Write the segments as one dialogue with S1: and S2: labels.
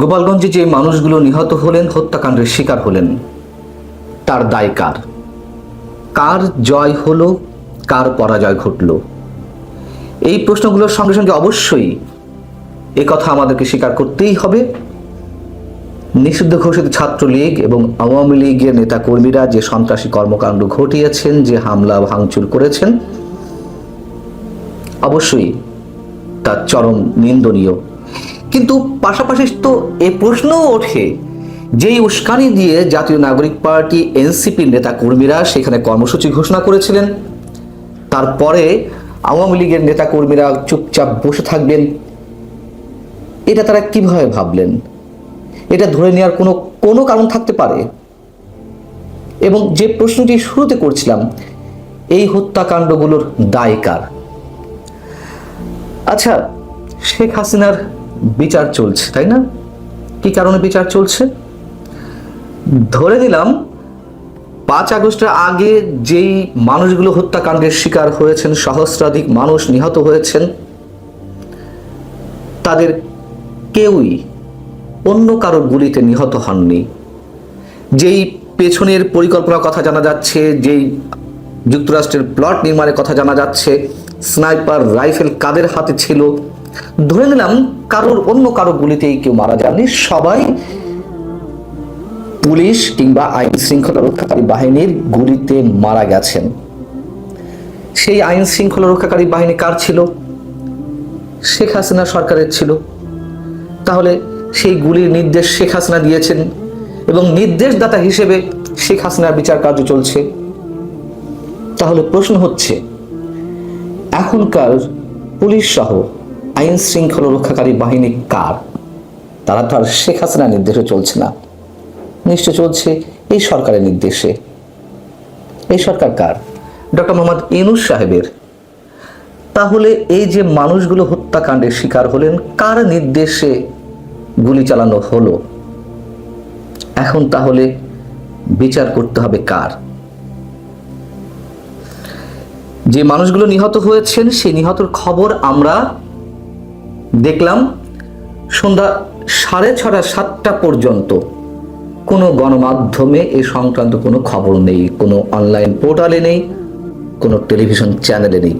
S1: গোপালগঞ্জে যে মানুষগুলো নিহত হলেন, হত্যাকাণ্ডের শিকার হলেন, তার দায় কার? কার জয় হলো, কার পরাজয় ঘটল? এই প্রশ্নগুলোর সঙ্গে সঙ্গে অবশ্যই এ কথা আমাদেরকে স্বীকার করতেই হবে। নিষিদ্ধ ঘোষিত ছাত্রলীগ এবং আওয়ামী লীগের নেতাকর্মীরা যে সন্ত্রাসী কর্মকাণ্ড ঘটিয়েছেন, যে হামলা ভাঙচুর করেছেন, অবশ্যই তা চরম নিন্দনীয়। কিন্তু পাশাপাশি তো এ প্রশ্নও ওঠে। যেই উস্কানি দিয়ে জাতীয় নাগরিক পার্টি এনসিপির নেতা কর্মীরা সেখানে কর্মসূচি ঘোষণা করেছিলেন। তারপরে আওয়ামী লীগের নেতা কর্মীরা চুপচাপ বসে থাকবেন। এটা তারা কীভাবে ভাবলেন? এটা ধরে নেওয়ার কোনো কোনো কারণ থাকতে পারে? এবং যে প্রশ্নটি শুরুতে করছিলাম, এই হত্যাকাণ্ডগুলোর দায় কার? আচ্ছা শেখ হাসিনার বিচার চলছে, তাই না? কি কারণে বিচার চলছে? ধরে নিলাম, পাঁচ আগস্টের আগে যেই মানুষগুলো হত্যাকাণ্ডের শিকার হয়েছেন, সহস্রাধিক মানুষ নিহত হয়েছেন, তাদের কেউই অন্য কারোর গুলিতে নিহত হননি। যেই পেছনের পরিকল্পনার কথা জানা যাচ্ছে, যেই যুক্তরাষ্ট্রের প্লট নির্মাণের কথা জানা যাচ্ছে, স্নাইপার রাইফেল কাদের হাতে ছিল ধরে নিলাম কারোর অন্য কারও গুলিতেই কেউ মারা যাননি সবাই পুলিশ কিংবা আইন শৃঙ্খলা রক্ষাকারী বাহিনীর গুলিতে মারা গেছেন। সেই আইন শৃঙ্খলা রক্ষাকারী বাহিনী কার ছিল? শেখ হাসিনা সরকারের ছিল। তাহলে সেই গুলির নির্দেশ শেখ হাসিনা দিয়েছেন এবং নির্দেশদাতা হিসেবে শেখ হাসিনার বিচার কার্য চলছে। তাহলে প্রশ্ন হচ্ছে, এখনকার পুলিশ সহ আইন শৃঙ্খলা রক্ষাকারী বাহিনী কার? তারা তো আর শেখ হাসিনার নির্দেশে চলছে না। নিশ্চয় চলছে এই সরকারের নির্দেশে। এই সরকার কার? ডক্টর মোহাম্মদ ইনুস সাহেবের। তাহলে এই যে মানুষগুলো হত্যাকাণ্ডের শিকার হলেন, কার নির্দেশে গুলি চালানো হলো? এখন তাহলে বিচার করতে হবে কার? যে মানুষগুলো নিহত হয়েছেন, সেই নিহতর খবর আমরা দেখলাম সন্ধ্যা সাড়ে ছটা, সাতটা পর্যন্ত কোনো গণমাধ্যমে এ সংক্রান্ত কোনো খবর নেই, কোনো অনলাইন পোর্টালে নেই, কোনো টেলিভিশন চ্যানেলে নেই।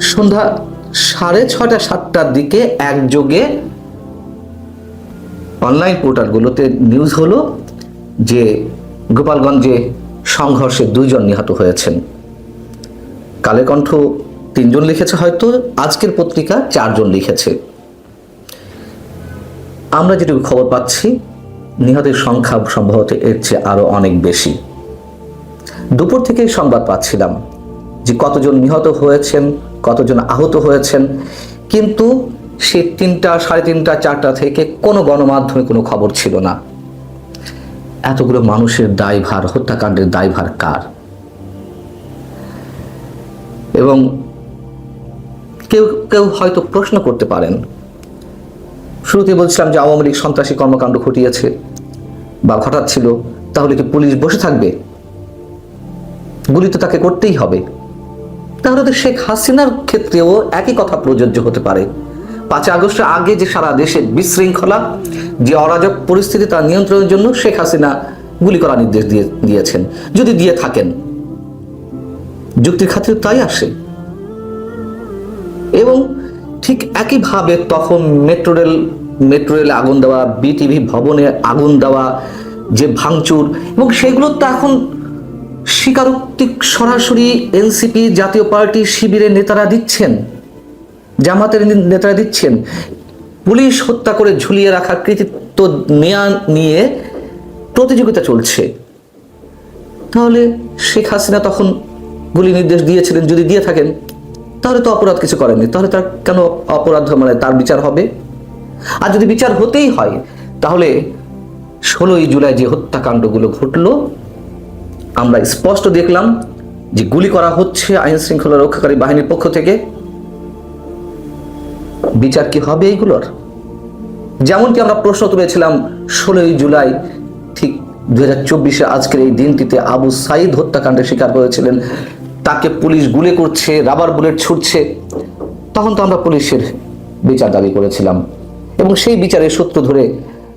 S1: সন্ধ্যা সাড়ে ছটা, সাতটার দিকে একযোগে অনলাইন পোর্টালগুলোতে নিউজ হলো যে গোপালগঞ্জে সংঘর্ষে দুইজন নিহত হয়েছেন। কালে কণ্ঠ তিনজন লিখেছে হয়তো, আজকের পত্রিকা চারজন লিখেছে। আমরা যেটুকু খবর পাচ্ছি, নিহতের সংখ্যা সম্ভবত এর চেয়ে আরও অনেক বেশি। দুপুর থেকেই সংবাদ পাচ্ছিলাম যে কতজন নিহত হয়েছেন, কতজন আহত হয়েছেন, কিন্তু সে তিনটা, সাড়ে তিনটা, চারটা থেকে কোনো গণমাধ্যমে কোনো খবর ছিল না। এতগুলো মানুষের দায়ভার, হত্যাকাণ্ডের দায়ভার কার? এবং কেউ কেউ হয়তো প্রশ্ন করতে পারেন শুরুতে বলছিলাম যে আওয়ামী লীগ সন্ত্রাসী কর্মকাণ্ড ঘটিয়েছে বা ঘটাচ্ছিল, তাহলে কি পুলিশ বসে থাকবে? গুলি তো তাকে করতেই হবে। তাহলে তো শেখ হাসিনার ক্ষেত্রেও একই কথা প্রযোজ্য হতে পারে। পাঁচ আগস্টের আগে যে সারা দেশে বিশৃঙ্খলা, যে অরাজক পরিস্থিতি তার নিয়ন্ত্রণের জন্য শেখ হাসিনা গুলি করার নির্দেশ দিয়ে, দিয়েছেন, যদি দিয়ে থাকেন। যুক্তির খাতির তাই আসে। এবং ঠিক একইভাবে তখন মেট্রো রেল, মেট্রো রেলে আগুন দেওয়া, বিটিভি ভবনে আগুন দেওয়া, যে ভাঙচুর এবং সেগুলো তো এখন স্বীকারোক্তি সরাসরি এনসিপি জাতীয় পার্টি শিবিরের নেতারা দিচ্ছেন, জামাতের নেতারা দিচ্ছেন। পুলিশ হত্যা করে ঝুলিয়ে রাখার কৃতিত্ব নেয়া নিয়ে প্রতিযোগিতা চলছে। তাহলে শেখ হাসিনা তখন গুলি নির্দেশ দিয়েছিলেন, যদি দিয়ে থাকেন। তাহলে তো অপরাধ কিছু করেননি। তাহলে তার কেন অপরাধ মানে তার বিচার হবে? আর যদি বিচার হতেই হয়, তাহলে ষোলোই জুলাই যে হত্যাকাণ্ডগুলো ঘটলো, আমরা স্পষ্ট দেখলাম যে গুলি করা হচ্ছে আইন শৃঙ্খলা রক্ষাকারী বাহিনীর পক্ষ থেকে। বিচার কি হবে এইগুলোর? যেমনকি আমরা প্রশ্ন তুলেছিলাম, ষোলোই জুলাই, ঠিক দুই হাজার চব্বিশে আজকের এই দিনটিতে আবু সাইদ হত্যাকাণ্ডের শিকার হয়েছিলেন। তাকে পুলিশ গুলি করছে রাবার বুলেট ছুটছে তখন তো আমরা পুলিশের বিচার দাবি করেছিলাম। এবং সেই বিচারের সূত্র ধরে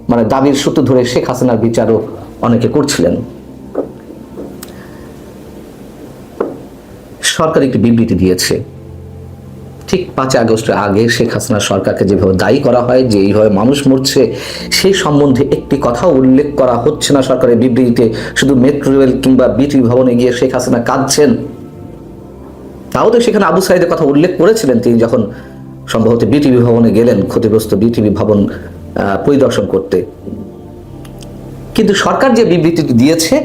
S1: মানে দাবির সূত্র ধরে শেখ হাসিনার বিচারও অনেকে করছিলেন। সরকার একটি বিবৃতি দিয়েছে। ঠিক পাঁচই আগস্টের আগে শেখ হাসিনা সরকারকে যেভাবে দায়ী করা হয়, যে এইভাবে মানুষ মরছে, সেই সম্বন্ধে একটি কথাও উল্লেখ করা হচ্ছে না সরকারের বিবৃতিতে। শুধু মেট্রো রেল কিংবা বিটি ভবনে গিয়ে শেখ হাসিনা কাঁদছেন। তাও তো সেখানে আবু সাইদের কথা উল্লেখ করেছিলেন তিনি যখন সম্ভবত বিটিভি ভবনে গেলেন, ক্ষতিগ্রস্ত বিটিভি ভবন পরিদর্শন করতে। কিন্তু সরকার যে বিবৃতিটি দিয়েছে,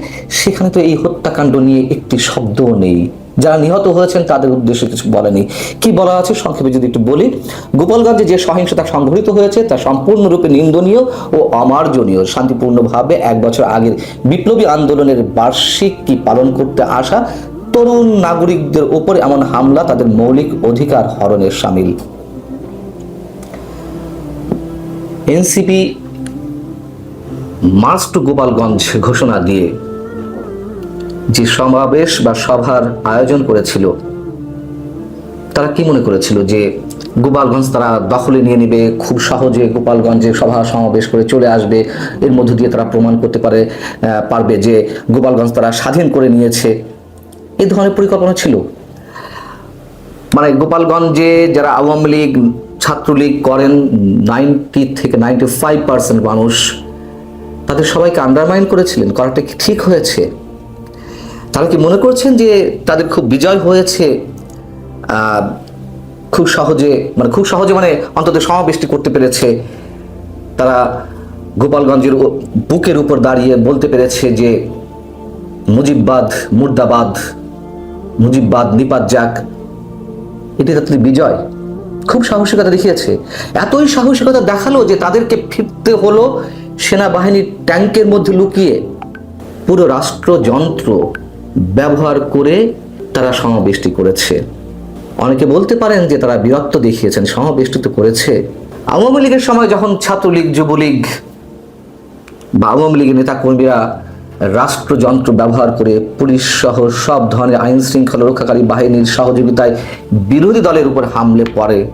S1: সেখানে তো এই হত্যাকাণ্ড নিয়ে একটি শব্দও নেই। যারা নিহত হয়েছেন, তাদের উদ্দেশ্যে কিছু বলেনি কি বলা আছে, সংক্ষেপে যদি একটু বলি, গোপালগঞ্জে যে সহিংসতা সংঘটিত হয়েছে, তা সম্পূর্ণরূপে নিন্দনীয় ও অমার্জনীয়। শান্তিপূর্ণভাবে এক বছর আগের বিপ্লবী আন্দোলনের বার্ষিকী পালন করতে আসা তরুণ নাগরিকদের উপরে এমন হামলা তাদের মৌলিক অধিকার হরণের সামিল। এনসিপি মাস্ট গোপালগঞ্জ ঘোষণা দিয়ে যে সমাবেশ বা সভার আয়োজন করেছিল, তারা কি মনে করেছিল যে গোপালগঞ্জ তারা দখলে নিয়ে নেবে, খুব সহজে গোপালগঞ্জে সভা সমাবেশ করে চলে আসবে, এর মধ্য দিয়ে তারা প্রমাণ করতে পারে পারবে যে গোপালগঞ্জ তারা স্বাধীন করে নিয়েছে। এই ধরনের পরিকল্পনা ছিল? মানে গোপালগঞ্জে যারা আওয়ামী লীগ, ছাত্রলীগ করেন, নাইনটি থেকে নাইনটি ফাইভ পার্সেন্ট মানুষ, তাদের সবাইকে আন্ডারমাইন করেছিলেন, করাটা কি ঠিক হয়েছে? তারা কি মনে করছেন যে তাদের খুব বিজয় হয়েছে? খুব সহজে মানে খুব সহজে মানে অন্তত সমাবেশটি করতে পেরেছে। তারা গোপালগঞ্জের বুকের উপর দাঁড়িয়ে বলতে পেরেছে যে মুজিববাদ, মুর্দাবাদ মুজিববাদ নিপাত যাক। এটি তাদের বিজয়। খুব সাহসিকতা দেখিয়েছে। এতই সাহসিকতা দেখাল যে তাদেরকে ফিরতে হলো সেনাবাহিনীর ট্যাঙ্কের মধ্যে লুকিয়ে। পুরো রাষ্ট্রযন্ত্র ব্যবহার করে তারা সমাবেশটি করেছে। অনেকে বলতে পারেন যে তারা বীরত্ব দেখিয়েছেন সমাবেশটি তো করেছে। আওয়ামী লীগের সময় যখন ছাত্রলীগ, যুবলীগ বা আওয়ামী লীগের নেতাকর্মীরা রাষ্ট্রযন্ত্র ব্যবহার করে পুলিশ সহ সব ধরনের আইন শৃঙ্খলা রক্ষাকারী বাহিনীর সহযোগিতায় বিরোধী দলের উপর হামলে পড়ে।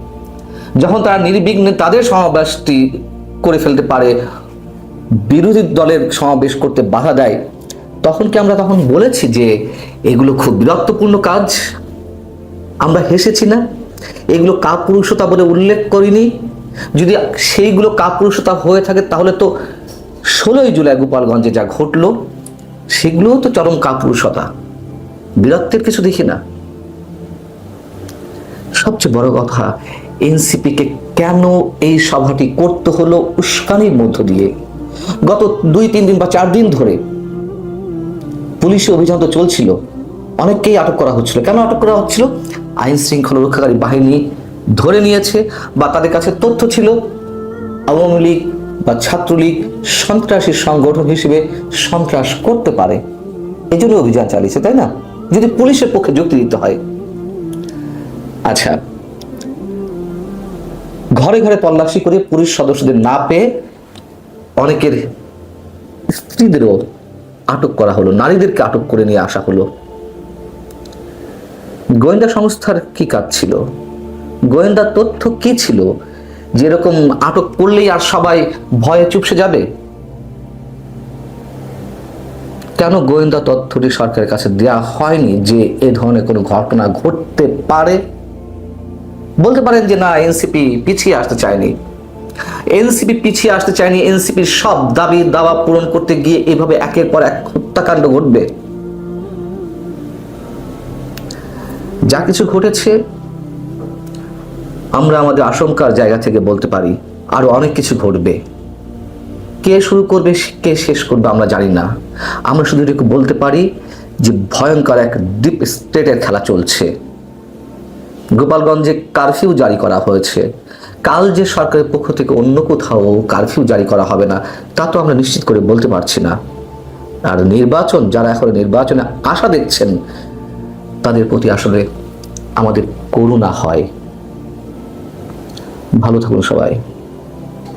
S1: যখন তারা নির্বিঘ্নে তাদের সমাবেশটি করে ফেলতে পারে, বিরোধী দলের সমাবেশ করতে বাধা দেয়, তখন কি আমরা তখন বলেছি যে এগুলো খুব বিরক্তপূর্ণ কাজ? আমরা হেসেছি না? এগুলো কাপুরুষতা বলে উল্লেখ করিনি? যদি সেইগুলো কাপুরুষতা হয়ে থাকে তাহলে তো ষোলোই জুলাই গোপালগঞ্জে যা ঘটলো সেগুলোও তো চরম কাপুরুষতা বিরক্তের কিছু দেখি না। সবচেয়ে বড় কথা, এনসিপিকে কেন এই সভাটি করতে হলো উস্কানির মধ্য দিয়ে? গত দুই, তিন দিন বা চার দিন ধরে পুলিশি অভিযান তো চলছিল। অনেককেই আটক করা হচ্ছিল। কেন আটক করা হচ্ছিল? আইন শৃঙ্খলা রক্ষাকারী বাহিনী ধরে নিয়েছে বা তাদের কাছে তথ্য ছিল। আওয়ামী লীগ বা ছাত্রলীগ সন্ত্রাসী সংগঠন হিসেবে সন্ত্রাস করতে পারে। এই জন্য অভিযান চালিয়েছে, তাই না? যদি পুলিশের পক্ষে যুক্তি দিতে হয়। আচ্ছা ঘরে ঘরে তল্লাশি করে পুলিশ সদস্যদের না পেয়ে অনেকের স্ত্রীদেরও আটক করা হলো, নারীদেরকে আটক করে নিয়ে আসা হলো। গোয়েন্দা সংস্থার কি কাজ ছিল? গোয়েন্দা তথ্য কি ছিল? যেরকম আটক করলেই আর সবাই ভয়ে চুপসে যাবে? কেন গোয়েন্দা তথ্যটি সরকারের কাছে দেওয়া হয়নি যে এ ধরনের কোনো ঘটনা ঘটতে পারে? বলতে পারেন যে না, এনসিপি পিছিয়ে আসতে চায়নি। এনসিপি পিছিয়ে আসতে চায়নি, এনসিপির সব দাবি দাওয়া পূরণ করতে গিয়ে এভাবে একের পর এক হত্যাকাণ্ড ঘটবে। যা কিছু ঘটেছে আমরা আমাদের আশঙ্কার জায়গা থেকে বলতে পারি, আরও অনেক কিছু ঘটবে। কে শুরু করবে, কে শেষ করবে আমরা জানি না। আমরা শুধু এটুকু বলতে পারি যে ভয়ঙ্কর এক ডিপ স্টেটের খেলা চলছে। গোপালগঞ্জে কারফিউ জারি করা হয়েছে। কাল যে সরকারের পক্ষ থেকে অন্য কোথাও কারফিউ জারি করা হবে না, তা তো আমরা নিশ্চিত করে বলতে পারছি না। আর নির্বাচন, যারা এখন নির্বাচনে আশা দেখছেন, তাদের প্রতি আসলে আমাদের করুণা হয়। ভালো থাকুন সবাই।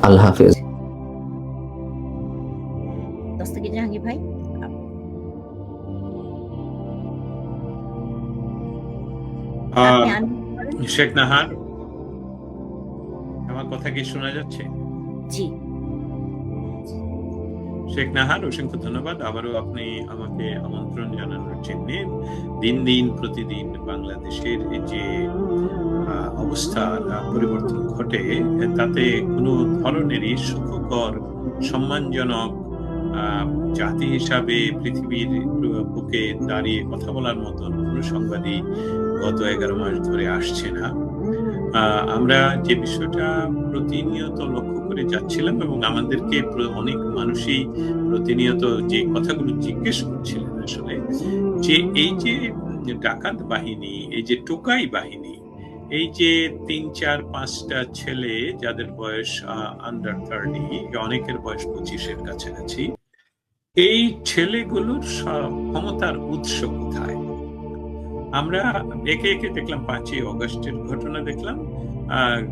S1: আল্লাহ হাফেজ।
S2: জাহাঙ্গীর ভাই
S3: আহ, শেখ নাহার আমার কথা কি শোনা যাচ্ছে?
S2: জি।
S3: শেখ নাহার, অসংখ্য ধন্যবাদ। আবারও আপনি আমাকে আমন্ত্রণ জানানোর জন্য দিন দিন, প্রতিদিন বাংলাদেশের যে অবস্থা পরিবর্তন ঘটে, তাতে কোনো ধরনেরই সুখকর, সম্মানজনক জাতি হিসাবে পৃথিবীর বুকে দাঁড়িয়ে কথা বলার মতন কোনো সংবাদই গত এগারো মাস ধরে আসছে না। আমরা যে বিষয়টা প্রতিনিয়ত লক্ষ্য করে যাচ্ছিলাম এবং আমাদেরকে অনেক মানুষই প্রতিনিয়ত যে কথাগুলো জিজ্ঞেস করছিলেন আসলে, যে এই যে ডাকাত বাহিনী, এই যে টোকাই বাহিনী, এই যে তিন, চার, পাঁচটা ছেলে যাদের বয়স আন্ডার থার্টি অনেকের বয়স পঁচিশের কাছাকাছি, এই ছেলেগুলোর ক্ষমতার উৎস কোথায়? আমরা একে একে দেখলাম পাঁচই অগস্টের ঘটনা দেখলাম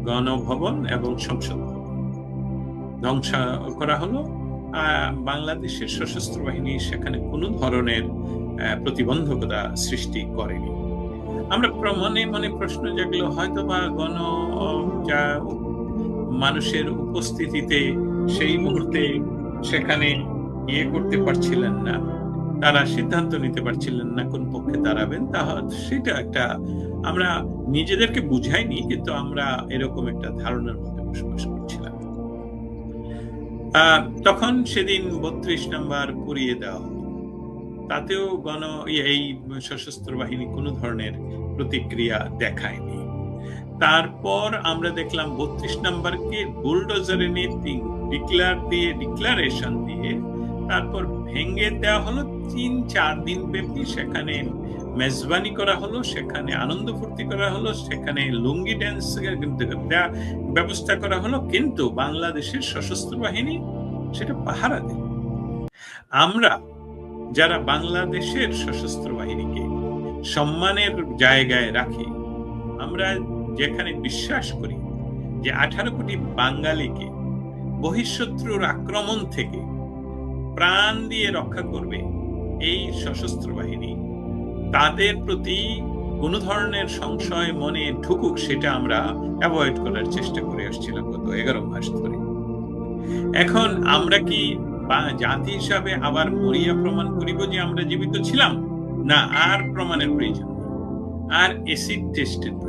S3: গণভবন এবং সংসদ ভবন। ধ্বংস করা হলো। বাংলাদেশের সশস্ত্র বাহিনী সেখানে কোনো ধরনের প্রতিবন্ধকতা সৃষ্টি করেনি। আমরা মনে মনে প্রশ্ন জাগলো হয়তো বা গণ যা মানুষের উপস্থিতিতে সেই মুহূর্তে সেখানে ইয়ে করতে পারছিলেন না তারা সিদ্ধান্ত নিতে পারছিলেন না কোন পক্ষে দাঁড়াবেন তা সেটা একটা আমরা নিজেদেরকে বুঝাইনি কিন্তু আমরা এরকম একটা ধারণার মধ্যে বসবাস আহ, তখন সেদিন বত্রিশ নাম্বার পুড়িয়ে দেওয়া হলো। তাতেও গণ এই সশস্ত্র বাহিনী কোনো ধরনের প্রতিক্রিয়া দেখায়নি। তারপর আমরা দেখলাম বত্রিশ নাম্বারকে বুলডোজারে নিয়ে ডিক্লার দিয়ে, ডিক্লারেশন দিয়ে, তারপর ভেঙে দেওয়া হলো তিন চার দিন ব্যাপী সেখানে মেজবানি করা হলো, সেখানে আনন্দ ফুর্তি করা হলো, সেখানে লুঙ্গি ড্যান্স ব্যবস্থা করা হলো। কিন্তু বাংলাদেশের সশস্ত্র বাহিনী সেটা পাহারা দেয়। আমরা যারা বাংলাদেশের সশস্ত্র বাহিনীকে সম্মানের জায়গায় রাখি, আমরা যেখানে বিশ্বাস করি যে আঠারো কোটি বাঙালিকে বহিঃশত্রুর আক্রমণ থেকে প্রাণ দিয়ে রক্ষা করবে এই সশস্ত্র বাহিনী তাদের প্রতি কোন ধরনের সংশয় মনে ঢুকুক, সেটা আমরা অ্যাভয়েড করার চেষ্টা করে আসছিলাম গত এগারো মাস ধরে। এখন আমরা কি জাতি হিসাবে আবার মরিয়া প্রমাণ করিব যে আমরা জীবিত ছিলাম? না, আর প্রমাণের প্রয়োজন আর এসিড টেস্টের প্রয়োজন